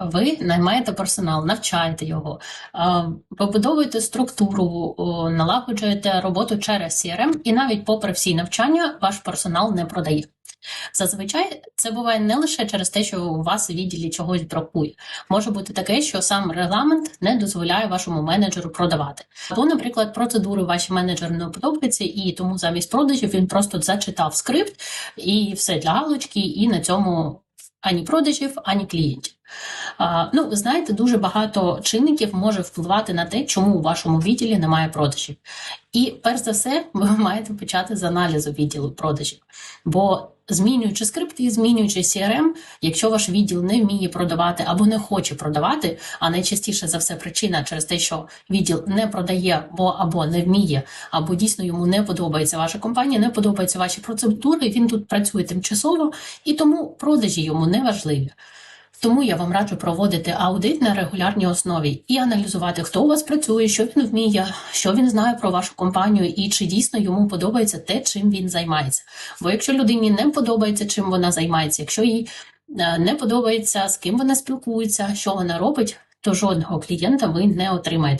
Ви наймаєте персонал, навчаєте його, побудовуєте структуру, налагоджуєте роботу через CRM, і навіть попри всі навчання, ваш персонал не продає. Зазвичай це буває не лише через те, що у вас у відділі чогось бракує. Може бути таке, що сам регламент не дозволяє вашому менеджеру продавати. Або, наприклад, процедури ваші менеджеру не подобаються, і тому замість продажів він просто зачитав скрипт і все для галочки, і на цьому ані продажів, ані клієнтів. Ну, ви знаєте, дуже багато чинників може впливати на те, чому у вашому відділі немає продажів. І перш за все, ви маєте почати з аналізу відділу продажів. Бо змінюючи скрипти змінюючи CRM, якщо ваш відділ не вміє продавати або не хоче продавати, а найчастіше за все причина через те, що відділ не продає, бо або не вміє, або дійсно йому не подобається ваша компанія, не подобаються ваші процедури, він тут працює тимчасово, і тому продажі йому не важливі. Тому я вам раджу проводити аудит на регулярній основі і аналізувати, хто у вас працює, що він вміє, що він знає про вашу компанію, і чи дійсно йому подобається те, чим він займається. Бо якщо людині не подобається, чим вона займається, якщо їй е, не подобається, з ким вона спілкується, що вона робить, то жодного клієнта ви не отримаєте.